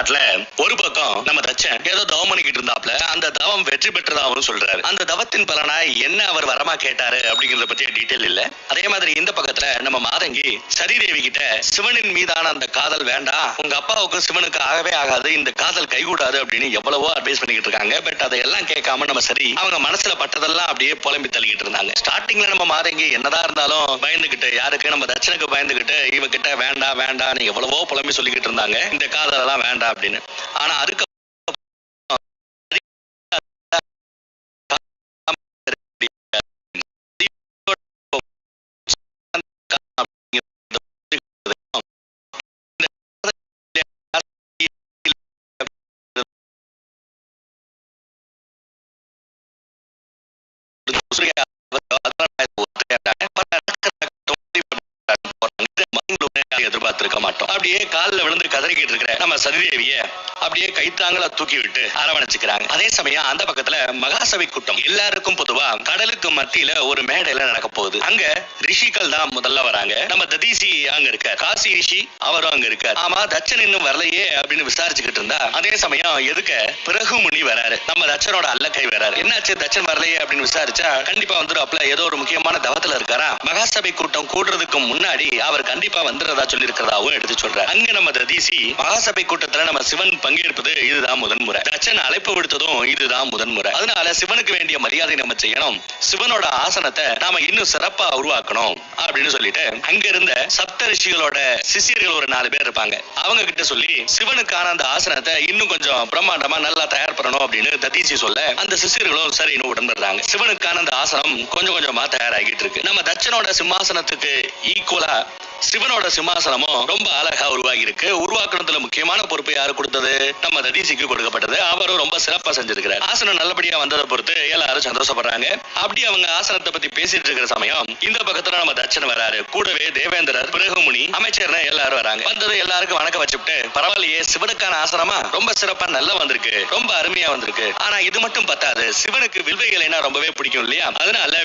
பாட்டுல ஒரு பக்கம் நம்ம தச்சன் ஏதோ தவம் பண்ணிக்கிட்டு இருந்தாப்ல அந்த தவம் வெற்றி பெற்றதாகவும் சொல்றாரு. அந்த தவத்தின் பலனா என்ன அவர் வரமா கேட்டாரு அப்படிங்கறத பத்தி டீட்டெயில் இல்ல. அதே மாதிரி இந்த பக்கத்துல நம்ம மாதங்கி சரிதேவி கிட்ட சிவனின் மீதான அந்த காதல் வேண்டாம் உங்க அப்பாவுக்கும் சிவனுக்கு ஆகவே ஆகாது இந்த காதல் கைகூடாது அப்படின்னு எவ்வளவோ அட்வைஸ் பண்ணிக்கிட்டு இருக்காங்க. பட் அதையெல்லாம் கேட்காம நம்ம சரி அவங்க மனசுல பட்டதெல்லாம் அப்படியே புலம்பி தள்ளிக்கிட்டு இருந்தாங்க. ஸ்டார்டிங்ல நம்ம மாதங்கி என்னதான் இருந்தாலும் பயந்துகிட்டு யாருக்கு நம்ம தச்சனுக்கு பயந்துகிட்டு இவகிட்ட வேண்டாம் வேண்டாம் எவ்வளவோ புலம்பி சொல்லிக்கிட்டு இருந்தாங்க. இந்த காதல் எல்லாம் வேண்டாம் அப்படின்னு. ஆனா அதுக்கு பார்த்திருக்க மாட்டோம். அப்படியே காலில் விழுந்து கதறிக்கிட்டு இருக்கிற நம்ம சதிதேவிய அப்படியே கைத்தாங்கள தூக்கி விட்டு அரவணைச்சுக்கிறாங்க. அதே சமயம் அந்த பக்கத்துல மகாசபை கூட்டம். எல்லாருக்கும் பொதுவா கடலுக்கு மத்தியில ஒரு மேடையில நடக்க போகுது. அங்க ரிஷிகள் தான் முதல்ல வராங்க. நம்ம ததீசி அங்க இருக்க காசி ரிஷி அவரும் அங்க இருக்காரு. ஆமா தச்சன் இன்னும் வரலையே அப்படின்னு விசாரிச்சுக்கிட்டு இருந்தா அதே சமயம் எதுக்க? பிறகு முனி வராரு. நம்ம தச்சனோட அல்லக்கை வராரு. என்னாச்சு தச்சன் வரலையே அப்படின்னு விசாரிச்சா கண்டிப்பா வந்துடும் ஏதோ ஒரு முக்கியமான தவத்துல இருக்காரா? மகாசபை கூட்டம் கூடுறதுக்கு முன்னாடி அவர் கண்டிப்பா வந்துடுறதா சொல்லி இருக்கிறதாவும் எடுத்து சொல்றாரு. அங்க நம்ம ததீசி மகாசபை கூட்டத்துல நம்ம சிவன் பங்கேற்பது இதுதான் முதன்முறை தச்சன் அழைப்பு விடுத்ததும் இதுதான் முதன்முறை அதனால சிவனுக்கு வேண்டிய மரியாதை நம்ம செய்யணும். சிவனோட ஆசனத்தை நாம இன்னும் சிறப்பா உருவாக்கணும் அப்படின்னு சொல்லிட்டு அங்க இருந்த சப்த ரிஷிகளோட சிசியர்கள் ஒரு நாலு பேர் இருப்பாங்க. அவங்க கிட்ட சொல்லி சிவனுக்கான அந்த ஆசனத்தை இன்னும் கொஞ்சம் பிரம்மாண்டமா நல்லா தயார் பண்ணணும் அப்படின்னு ததீசி சொல்ல அந்த சிஷியர்களும் சரின்னு உடன்படுறாங்க. சிவனுக்கான அந்த ஆசனம் கொஞ்சம் கொஞ்சமா தயாராகிட்டு இருக்கு. நம்ம தச்சனோட சிம்மாசனத்துக்கு ஈக்குவலா சிவனோட சிம்மாசனமும் ரொம்ப அழகா உருவாகி இருக்கு உருவாக்குனதுல முக்கியமான பொறுப்பு யாரு கொடுத்தது? நம்ம ததீசிக்கு கொடுக்கப்பட்டது. அவரும் ரொம்ப சிறப்பா செஞ்சிருக்கிறார். ஆசனம் நல்லபடியா வந்ததை பொறுத்து எல்லாரும் சந்தோஷப்படுறாங்க. அப்படி அவங்க ஆசனத்தை பத்தி பேசிட்டு இருக்கிற சமயம் இந்த பக்கத்துல நம்ம தட்சன் வராரு. கூடவே தேவேந்திரர் பிருகுமுனி அமைச்சர்னு எல்லாரும் வராங்க. வந்தது எல்லாருக்கும் வணக்கம் வச்சுட்டு பரவாயில்லையே சிவனுக்கான ஆசனமா ரொம்ப சிறப்பா நல்லா வந்திருக்கு. ரொம்ப அருமையா வந்திருக்கு. ஆனா இது மட்டும் பத்தாது. சிவனுக்கு வில்வை ரொம்பவே பிடிக்கும் இல்லையா? அதனால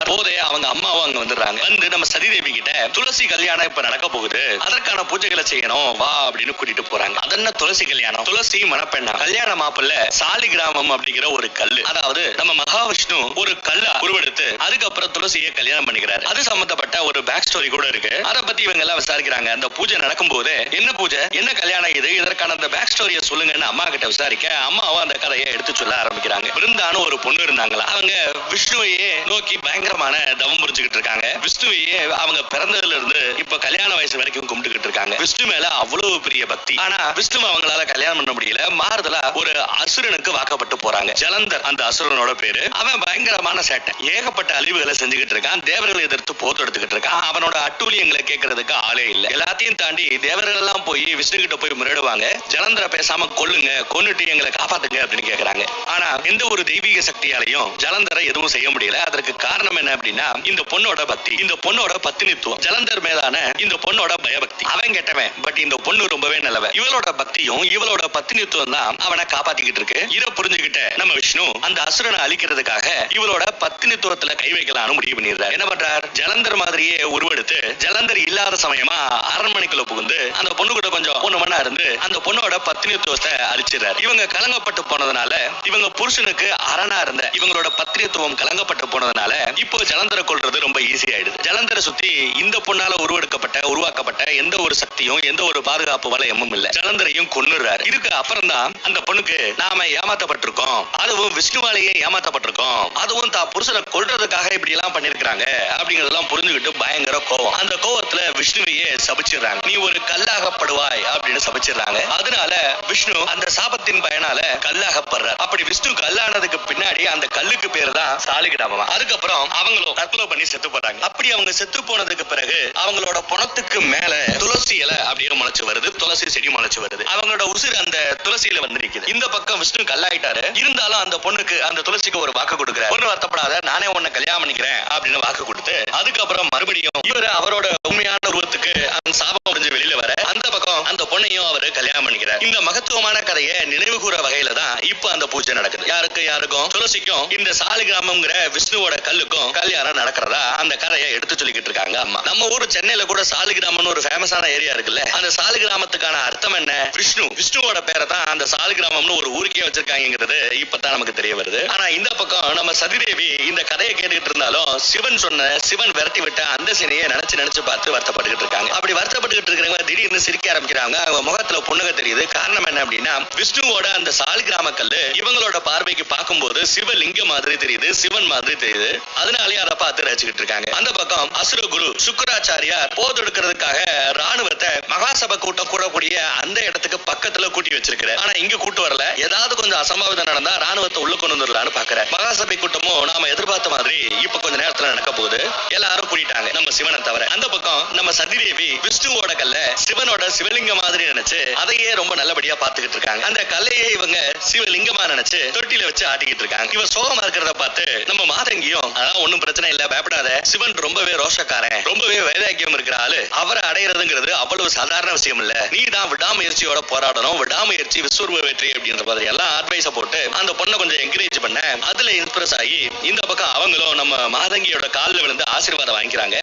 போதே அவங்க அம்மாவும் அங்க வந்துடுறாங்க வந்து நம்ம சதிதேவி கிட்ட துளசி கல்யாணம் இப்ப நடக்க போகுது. அதற்கான பூஜைகளை செய்யணும் வா அப்படின்னு கூட்டிட்டு போறாங்க. அது என்ன துளசி கல்யாணம்? துளசி மணப்பெண்ணா? கல்யாண மாப்பிள்ள சாலி கிராமம் அப்படிங்கிற ஒரு கல்லு. அதாவது நம்ம மகாவிஷ்ணு ஒரு கல்ல உருவெடுத்து அதுக்கப்புறம் துளசியை கல்யாணம் பண்ணிக்கிறாரு. அது சம்பந்தப்பட்ட ஒரு பேக் ஸ்டோரி கூட இருக்கு. அதை பத்தி இவங்க எல்லாம் விசாரிக்கிறாங்க. அந்த பூஜை நடக்கும் போது என்ன பூஜை? என்ன கல்யாணம் இது? இதற்கான அந்த பேக் ஸ்டோரியை சொல்லுங்கன்னு அம்மா கிட்ட விசாரிக்க அம்மாவும் அந்த கதையை எடுத்து சொல்ல ஆரம்பிக்கிறாங்க. விருந்தான ஒரு பொண்ணு இருந்தாங்களா? அவங்க விஷ்ணுவையே நோக்கி பயங்கரமான தவம் புரிஞ்சுக்கிட்டு இருக்காங்க. விஷ்ணுவையே அவங்க பிறந்ததுல இருந்து இப்ப கல்யாண வயசு வரைக்கும் கும்பிட்டுக்கிட்டு இருக்காங்க. விஷ்ணு மேல அவ்வளவு பெரிய பக்தி. ஆனா விஷ்ணு அவங்களால கல்யாணம் பண்ண முடியல. மாறுதலா ஒரு அசுரனுக்கு வாக்கப்பட்டு போறாங்க. ஜலந்தர் அந்த அசுரனோட பேரு. அவன் பயங்கரமான சேட்டை ஏகப்பட்ட அழிவுகளை செஞ்சுக்கிட்டு இருக்கான். தேவர்களை எதிர்த்து போத்து எடுத்துக்கிட்டு இருக்கான். அவனோட அட்டூழியங்களை கேட்கறதுக்கு ஆளே இல்லை. எல்லாத்தையும் தாண்டி தேவர்கள் எல்லாம் போய் விஷ்ணு கிட்ட போய் முறையிடுவாங்க. ஜலந்தரை பேசாம கொல்லுங்க கொன்னுட்டு எங்களை காப்பாத்துங்க அப்படின்னு கேக்குறாங்க. ஆனா எந்த ஒரு தெய்வீக சக்தியாலையும் ஜலந்தரை எதுவும் செய்ய முடியல. அதற்கு காரணம் என்ன அப்படின்னா இந்த பொண்ணோட பக்தி. இந்த பொண்ணோட பத்தினித்துவம். ஜலந்தர் மேலான இந்த பொண்ணோட பயபக்தி. அவன் கெட்டவன் பட் இந்த பொண்ணு ரொம்பவே நல்லவ இவளோட பக்தியும் இவளோட பத்தினித்துவம் தான் அவனை காப்பாத்திக்கிட்டு இருக்கு. இதை புரிஞ்சுக்கிட்ட நம்ம விஷ்ணு அந்த அசுரனை அழிக்கிறதுக்காக இவளோட பத்தினித்துவத்துல கை வைக்கலாம்னு முடிவு பண்ணிடுறாரு. என்ன பண்றார்? ஜலந்தர் மாதிரியே உருவெடுத்து ஜலந்தர் இல்லாத சமயமா அரண்மனைக்குள்ள புகுந்து அந்த பொண்ணு கூட கொஞ்சம் பொண்ணு மண்ணா இருந்து அந்த பொண்ணோட பத்தினித்துவத்தை அழிச்சிடுறாரு. இவங்க கலங்கப்பட்டு போனதுனால இவங்க புருஷனுக்கு அரணா இருந்த இவங்களோட பத்தினித்துவம் கலங்கப்பட்டு போனதுனால இப்போ ஜலந்தரை கொள்றது ரொம்ப ஈஸி ஆயிடுது. ஜலந்தரை சுத்தி இந்த பொண்ணால உருவெடுக்கப்பட்ட உருவாக்கப்பட்ட எந்த ஒரு சக்தியும் எந்த ஒரு பாதுகாப்பு வளையமும் இல்ல. ஜலந்தரையும் கொன்னுறாரு இதுக்கு அப்புறம் தான் அந்த பொண்ணுக்கு நாம ஏமாத்தப்பட்டிருக்கோம். அதுவும் விஷ்ணுவாலேயே ஏமாத்தப்பட்டிருக்கோம். அதுவும் தான் புருஷனை கொல்றதுக்காக இப்படி எல்லாம் பண்ணிருக்காங்க அப்படிங்கறதெல்லாம் புரிஞ்சுக்கிட்டு பயங்கர கோவம். அந்த கோவத்துல விஷ்ணுவையே சபிச்சிடுறாங்க. நீ ஒரு கல்லாகப்படுவாய் அப்படின்னு சபிச்சிடுறாங்க. அதனால விஷ்ணு அந்த சாபத்தின் பயனால கல்லாகப்படுறாரு. அப்படி விஷ்ணு கல்லானதுக்கு பின்னாடி அந்த கல்லுக்கு பேரு தான் சாலிகிராமம் அதுக்கப்புறம் அவங்களும் தற்கொலை பண்ணி செத்து போறாங்க. அப்படி அவங்க செத்து போனதுக்கு பிறகு அவங்களோட பணத்துக்கு மேல துளசி இலை அப்படியே முளைச்சு வருது. துளசி செடி முளைச்சு வருது. அவங்களோட உசுர் அந்த துளசியில வந்திருக்குது இந்த பக்கம் விஷ்ணு கல்லாயிட்டாரு. இருந்தாலும் அந்த பொண்ணுக்கு அந்த துளசிக்கு ஒரு வாக்கு கொடுக்குற பொண்ணு வருத்தப்படாத நானே உன்னை கல்யாணம் பண்ணிக்கிறேன் அப்படின்னு வாக்கு கொடுத்து அதுக்கப்புறம் மறுபடியும் இவரு அவரோட உண்மையான உருவத்துக்கு அந்த சாபம் முடிஞ்சு வெளியில வர அந்த பக்கம் அந்த பொண்ணையும் அவர் கல்யாணம் பண்ணிக்கிறார். இந்த மகத்துவமான கதையை நினைவு கூற வகையில தான் இப்ப அந்த பூஜை நடக்குது. யாருக்கு யாருக்கும்? துளசிக்கும் இந்த சாலிகிராமம்ங்கிற விஷ்ணுவோட கல்லுக்கும் கல்யாணம் நடக்கிறதா அந்த கதையை எடுத்து சொல்லிக்கிட்டு இருக்காங்க அம்மா. நம்ம ஊர் சென்னையில கூட சாலிகிராமம்னு ஒரு ஃபேமஸான ஏரியா இருக்குல்ல. அந்த சாலிகிராமத்துக்கான அர்த்தம் என்ன? விஷ்ணு. விஷ்ணுவோட பேரை தான் அந்த சாலிகிராமம்னு ஒரு ஊருக்கே வச்சிருக்காங்கிறது இப்பதான் நமக்கு தெரிய வருது. ஆனா இந்த பக்கம் நம்ம சதிதேவி இந்த கதையை கேட்டுக்கிட்டு இருந்தாலும் சிவன் சொன்ன சிவன் விரட்டி விட்ட அந்த சினையை நினைச்சு நினைச்சு பார்த்து வருத்தப்பட்டுக்கிட்டு இருக்காங்க. அப்படி வருத்தப்பட்டுக்கிட்டு இருக்கிறவங்க திடீர்னு சிரிக்க ஆரம்பிக்கிறாங்க. அவங்க முகத்துல புண்ணுக தெரியுது. காரணம் என்ன அப்படின்னா விஷ்ணுவோட அந்த சாலிகிராம கல்லு இவங்களோட பார்வைக்கு பார்க்கும்போது சிவலிங்க மாதிரி தெரியுது சிவன் மாதிரி தெரியுது. அதனாலேயே அதை பார்த்து ரசிச்சுக்கிட்டு இருக்காங்க. அந்த பக்கம் அசுர குரு சுக்கராச்சாரியார் போதெடுக்கிறதுக்காக ராணுவத்தை மகாசபை கூட்டம் கூடக்கூடிய அந்த இடத்துக்கு பக்கத்துல கூட்டி வச்சிருக்கிறார். ஆனா இங்க கூட்டு வரல. ஏதாவது கொஞ்சம் அசம்பாவிதம் நடந்தா ராணுவத்தை உள்ள கொண்டு வந்துடலாம்னு பாக்குறேன் மகாசபை கூட்டமும் நாம எதிர்பார்த்த மாதிரி இப்ப கொஞ்ச நேரத்துல நடக்க போகுது. எல்லாரும் கூட்டிட்டாங்க. நம்ம சிவனை தவிர. அந்த பக்கம் நம்ம சதிதேவி விஷ்ணுவோட கல்ல சிவனோட சிவலிங்கம் மாதிரி நினைச்சு அதையே ரொம்ப நல்லபடியா பாத்துக்கிட்டு இருக்காங்க. அந்த கல்லையே இவங்க சிவலிங்கமா நினைச்சு தொட்டில வச்சு ஆட்டிக்கிட்டு இருக்காங்க. இவன் சோகமா இருக்கிறத பார்த்து நம்ம மாதங்கியும் அதான் ஒண்ணும் பிரச்சனை இல்ல பயப்படாத. சிவன் ரொம்பவே ரோஷக்காரன் ரொம்பவே வைராக்கியம் இருக்கிற ஆளு. அவரை அடையிறதுங்கிறது அவ்வளவு சாதாரண விஷயம் இல்ல. நீ தான் விடாமுயற்சியோட போராடணும். விடாமுயற்சி விஸ்வரூப வெற்றி அப்படின்ற மாதிரி எல்லாம் அட்வைஸ போட்டு அந்த பொண்ணை கொஞ்சம் என்கரேஜ் பண்ண அதுல இன்ஸ்பிரஸ் ஆகி இந்த பக்கம் அவங்களும் நம்ம மாதங்கியோட காலில் விழுந்து ஆசீர்வாதம் வாங்கிக்கிறாங்க.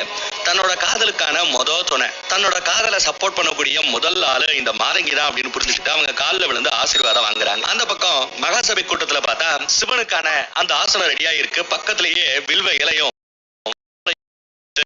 தன்னோட காதலுக்கான மொத துணை. தன்னோட காதலை சப்போர்ட் பண்ணக்கூடிய முதல் ஆளு இந்த மாதங்கி தான் அப்படின்னு புரிஞ்சுக்கிட்டு அவங்க காலில் விழுந்து ஆசீர்வாதம் வாங்குறாங்க. அந்த பக்கம் மகாசபை கூட்டத்துல பார்த்தா சிவனுக்கான அந்த ஆசனம் ரெடியா இருக்கு பக்கத்திலேயே வில்வ இலையும்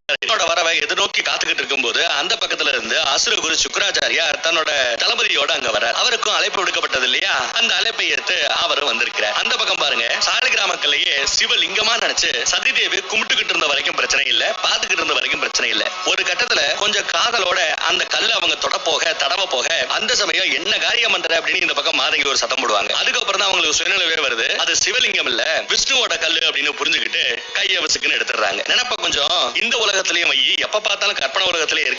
வரவை எதிர்நோக்கி காத்துக்கிட்டு இருக்கும் போது அந்த பக்கத்துல இருந்து அசுரகுரு சுக்கராச்சாரியார் தன்னோட தளபதியோட அங்க வர அவருக்கும் அழைப்பு விடுக்கப்பட்டது இல்லையா? அந்த அழைப்பை ஏற்று அவரும் வந்திருக்கிறார். அந்த பக்கம் பாருங்க சாலை கிராமக்கள்லயே சிவலிங்கமா நினைச்சு சதிதேவி கும்பிட்டுக்கிட்டு இருந்த வரைக்கும் பிரச்சனை இல்ல பாத்துக்கிட்டு இருந்த வரைக்கும் பிரச்சனை இல்ல. ஒரு கட்டத்துல கொஞ்சம் காதலோட அந்த கல்லு அவங்க தொட போக தடவ போக அந்த சமயம் என்ன காரியம் பண்ற அப்படின்னு இந்த பக்கம் மாதங்கி ஒரு சத்தம் போடுவாங்க. அதுக்கப்புறம் தான் அவங்களுக்கு சுயநிலவே வருது. அது சிவலிங்கம் இல்ல விஷ்ணுவோட கல்லு அப்படின்னு புரிஞ்சுக்கிட்டு கையவசுக்குன்னு எடுத்துடுறாங்க. நினைப்ப கொஞ்சம் இந்த உலகத்திலயும் வை எப்ப பார்த்தாலும் கற்பனை உலகத்திலே இருக்கு.